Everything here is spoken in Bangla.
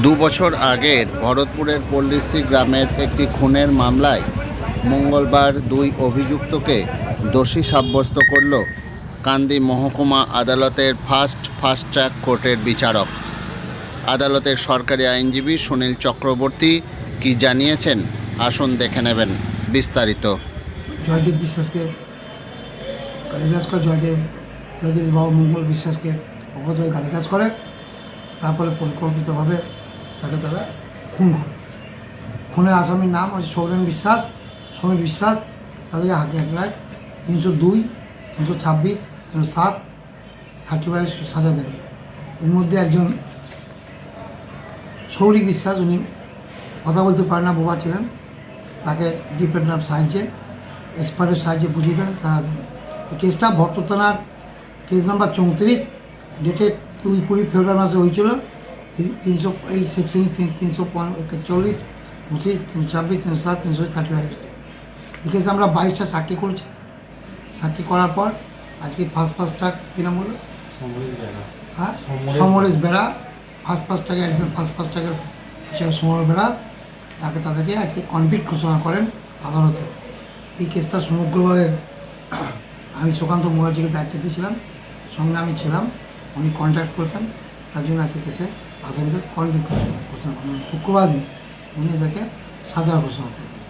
দু বছর আগের ভরতপুরের পল্লীশ্রী গ্রামের একটি খুনের মামলায় মঙ্গলবার দুই অভিযুক্তকে দোষী সাব্যস্ত করল কান্দি মহকুমা আদালতের ফার্স্ট ফাস্ট ট্র্যাক কোর্টের বিচারক। আদালতের সরকারি আইনজীবী সুনীল চক্রবর্তী কি জানিয়েছেন, আসুন দেখে নেবেন বিস্তারিত। জয়দেব বিশ্বাসকে করে, জয়দেব জয়দেব বাবা মঙ্গল বিশ্বাসকে অবৈধভাবে গালিগাজ করে। তারপরে পরিকল্পিতভাবে তাকে তারা খুন করে। খুনের আসামির নাম হচ্ছে সৌরেন বিশ্বাস, সমীর বিশ্বাস, তাদেরকে হাতে একলায় তিনশো দুই, তিনশো ছাব্বিশ, তিনশো সাত, থার্টি ফাইভ সাজা দেবে। এর মধ্যে একজন সৌরিক বিশ্বাস, উনি কথা বলতে পারেন না, বোবা ছিলেন। তাকে ডিপেন্ডেন্ট সাহায্যে, এক্সপার্টের সাহায্যে বুঝিয়ে দেন, সাজা দেন। এই কেসটা ভট্ট থানার কেস নাম্বার চৌত্রিশ, ডেটেড দুই কুড়ি ফেব্রুয়ারি মাসে হয়েছিল তিনশো এই সেকশন তিনশো একচল্লিশ পঁচিশ তিনশো ছাব্বিশ তিনশো সাত তিনশো থার্টি ফাইভ এই কেসে আমরা বাইশটা সাক্ষী করেছি। সাক্ষী করার পর আজকে ফার্স্ট ফার্স্টটা কী নাম বেড়া। হ্যাঁ? সমরেশ- বেড়া। ফার্স্ট ফার্স্ট টাকা একজন ফার্স্ট ফার্স্ট টাকার হিসেবে সমরেশ বেড়া। তাকে তাদেরকে আজকে কনভিক্ট ঘোষণা করেন আদালতে। এই কেসটা সমগ্রভাবে আমি সুকান্ত মুখার্জিকে দায়িত্ব দিয়েছিলাম সঙ্গে আমি ছিলাম। উনি কন্ট্যাক্ট করতেন, তার জন্য আজকে কেসে আসামিদের কনভিক্ট ঘোষণা করেন শুক্রবার দিন উনি এদেরকে সাজা ঘোষণা করেন